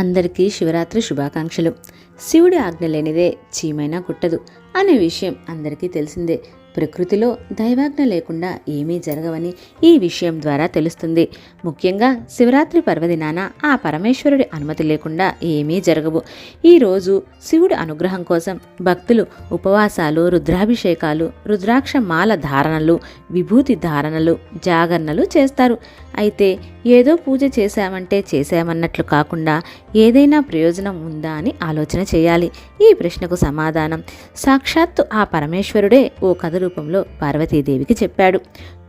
అందరికీ శివరాత్రి శుభాకాంక్షలు. శివుడి ఆజ్ఞ లేనిదే చీమైనా కుట్టదు అనే విషయం అందరికీ తెలిసిందే. ప్రకృతిలో దైవాజ్ఞ లేకుండా ఏమీ జరగవని ఈ విషయం ద్వారా తెలుస్తుంది. ముఖ్యంగా శివరాత్రి పర్వదినాన ఆ పరమేశ్వరుడి అనుమతి లేకుండా ఏమీ జరగవు. ఈరోజు శివుడి అనుగ్రహం కోసం భక్తులు ఉపవాసాలు రుద్రాభిషేకాలు రుద్రాక్ష మాల ధారణలు విభూతి ధారణలు జాగరణలు చేస్తారు. అయితే ఏదో పూజ చేశామంటే చేశామన్నట్లు కాకుండా ఏదైనా ప్రయోజనం ఉందా అని ఆలోచన చేయాలి. ఈ ప్రశ్నకు సమాధానం సాక్షాత్తు ఆ పరమేశ్వరుడే ఓ కథ రూపంలో పార్వతీదేవికి చెప్పాడు.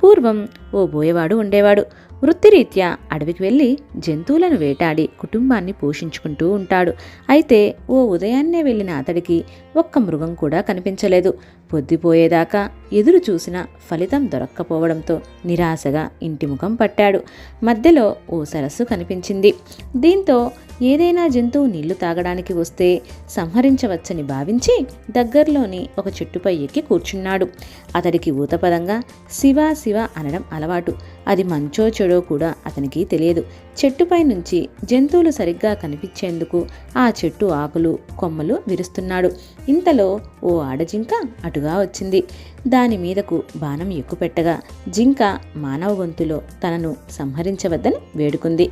పూర్వం ఓ బోయవాడు ఉండేవాడు. వృత్తిరీత్యా అడవికి వెళ్ళి జంతువులను వేటాడి కుటుంబాన్ని పోషించుకుంటూ ఉంటాడు. అయితే ఓ ఉదయాన్నే వెళ్ళిన అతడికి ఒక్క మృగం కూడా కనిపించలేదు. పొద్దుపోయేదాకా ఎదురు చూసిన ఫలితం దొరక్కపోవడంతో నిరాశగా ఇంటి ముఖం పట్టాడు. మధ్యలో ఓ సరస్సు కనిపించింది. దీంతో ఏదైనా జంతువు నీళ్ళు తాగడానికి వస్తే సంహరించవచ్చని భావించి దగ్గరలోని ఒక చెట్టుపై ఎక్కి కూర్చున్నాడు. అతడికి ఊతపదంగా శివ శివ అనడం అలవాటు. అది మంచో చెడో కూడా అతనికి తెలియదు. చెట్టుపై నుంచి జంతువులు సరిగ్గా కనిపించేందుకు ఆ చెట్టు ఆకులు కొమ్మలు విరుస్తున్నాడు. ఇంతలో ఓ ఆడజింక అటుగా వచ్చింది. దాని మీదకు బాణం ఎక్కుపెట్టగా జింక మానవ గొంతులో తనను సంహరించవద్దని వేడుకుంది.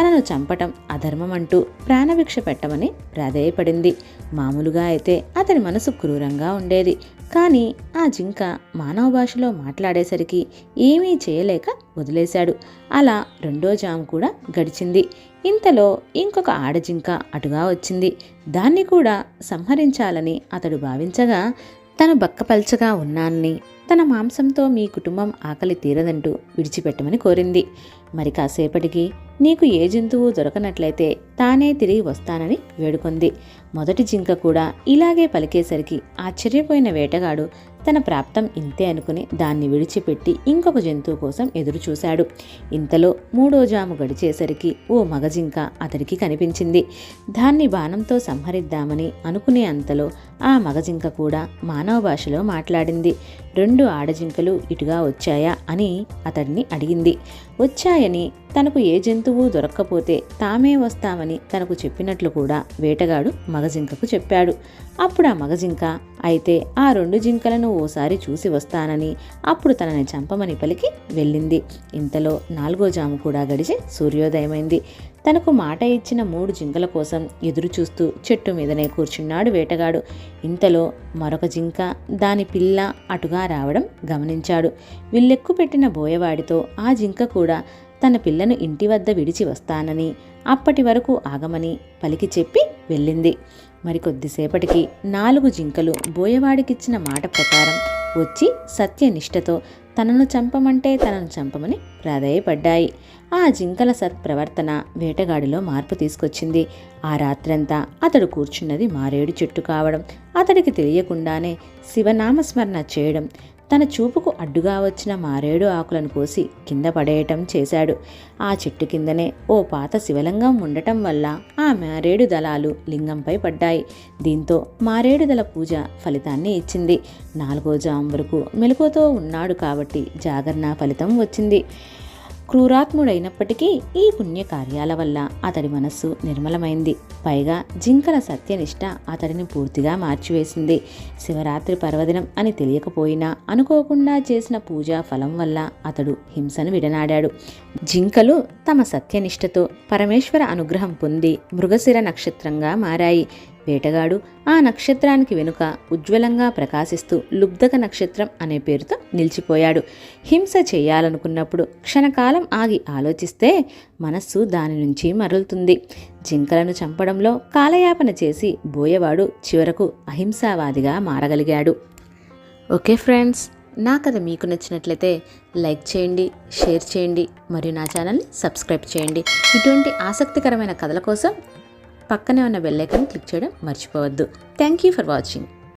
తనను చంపటం అధర్మమంటూ ప్రాణభిక్ష పెట్టమని ప్రాధేయపడింది. మామూలుగా అయితే అతని మనసు క్రూరంగా ఉండేది. కానీ ఆ జింక మానవ భాషలో మాట్లాడేసరికి ఏమీ చేయలేక వదిలేశాడు. అలా రెండో జాము కూడా గడిచింది. ఇంతలో ఇంకొక ఆడజింక అటుగా వచ్చింది. దాన్ని కూడా సంహరించాలని అతడు భావించగా తను బక్కపల్చగా ఉన్నానని తన మాంసంతో మీ కుటుంబం ఆకలి తీరదంటూ విడిచిపెట్టమని కోరింది. మరి కాసేపటికి నీకు ఏ జంతువు దొరకనట్లయితే తానే తిరిగి వస్తానని వేడుకొంది. మొదటి జింక కూడా ఇలాగే పలికేసరికి ఆశ్చర్యపోయిన వేటగాడు తన ప్రాప్తం ఇంతే అనుకుని దాన్ని విడిచిపెట్టి ఇంకొక జంతువు కోసం ఎదురు చూశాడు ఇంతలో మూడో జాము గడిచేసరికి ఓ మగజింక అతడికి కనిపించింది. దాన్ని బాణంతో సంహరిద్దామని అనుకునే అంతలో ఆ మగజింక కూడా మానవ భాషలో మాట్లాడింది. రెండు ఆడజింకలు ఇటుగా వచ్చాయా అని అతడిని అడిగింది. వచ్చాయి వచ్చాయని తనకు ఏ జంతువు దొరక్కపోతే తామే వస్తామని తనకు చెప్పినట్లు కూడా వేటగాడు మగజింకకు చెప్పాడు. అప్పుడు ఆ మగజింక అయితే ఆ రెండు జింకలను ఓసారి చూసి వస్తానని అప్పుడు తనని చంపమని పలికి వెళ్ళింది. ఇంతలో నాలుగో జాము కూడా గడిచి సూర్యోదయమైంది. తనకు మాట ఇచ్చిన మూడు జింకల కోసం ఎదురు చూస్తూ చెట్టు మీదనే కూర్చున్నాడు వేటగాడు. ఇంతలో మరొక జింక దాని పిల్ల అటుగా రావడం గమనించాడు. విల్లెక్కు పెట్టిన బోయవాడితో ఆ జింక కూడా తన పిల్లను ఇంటి వద్ద విడిచి వస్తానని అప్పటి వరకు ఆగమని పలికి చెప్పి వెళ్ళింది. మరికొద్దిసేపటికి నాలుగు జింకలు బోయవాడికిచ్చిన మాట ప్రకారం వచ్చి సత్యనిష్టతో తనను చంపమంటే తనను చంపమని ప్రాధాయపడ్డాయి. ఆ జింకల సత్ప్రవర్తన వేటగాడిలో మార్పు తీసుకొచ్చింది. ఆ రాత్రంతా అతడు కూర్చున్నది మారేడు చెట్టు కావడం అతడికి తెలియకుండానే శివనామస్మరణ చేయడం తన చూపుకు అడ్డుగా వచ్చిన మారేడు ఆకులను కోసి కింద పడేయటం చేశాడు. ఆ చెట్టు కిందనే ఓ పాత శివలింగం ఉండటం వల్ల ఆ మారేడు దళాలు లింగంపై పడ్డాయి. దీంతో మారేడు దళ పూజ ఫలితాన్ని ఇచ్చింది. నాలుగో జాము వరకు మెలకుతో ఉన్నాడు కాబట్టి జాగరణ ఫలితం వచ్చింది. క్రూరాత్ముడైనప్పటికీ ఈ పుణ్యకార్యాల వల్ల అతడి మనస్సు నిర్మలమైంది. పైగా జింకల సత్యనిష్ట అతడిని పూర్తిగా మార్చివేసింది. శివరాత్రి పర్వదినం అని తెలియకపోయినా అనుకోకుండా చేసిన పూజా ఫలం వల్ల అతడు హింసను విడనాడాడు. జింకలు తమ సత్యనిష్టతో పరమేశ్వర అనుగ్రహం పొంది మృగశిర నక్షత్రంగా మారాయి. వేటగాడు ఆ నక్షత్రానికి వెనుక ఉజ్వలంగా ప్రకాశిస్తూ లుబ్ధక నక్షత్రం అనే పేరుతో నిలిచిపోయాడు. హింస చేయాలనుకున్నప్పుడు క్షణకాలం ఆగి ఆలోచిస్తే మనస్సు దాని నుంచి మరలుతుంది. జింకలను చంపడంలో కాలయాపన చేసి బోయవాడు చివరకు అహింసావాదిగా మారగలిగాడు. ఓకే ఫ్రెండ్స్ నా కథ మీకు నచ్చినట్లయితే లైక్ చేయండి షేర్ చేయండి మరియు నా ఛానల్ని సబ్స్క్రైబ్ చేయండి. ఇటువంటి ఆసక్తికరమైన కథల కోసం పక్కనే ఉన్న బెల్ ఐకాన్ క్లిక్ చేయడం మర్చిపోవద్దు. Thank you for watching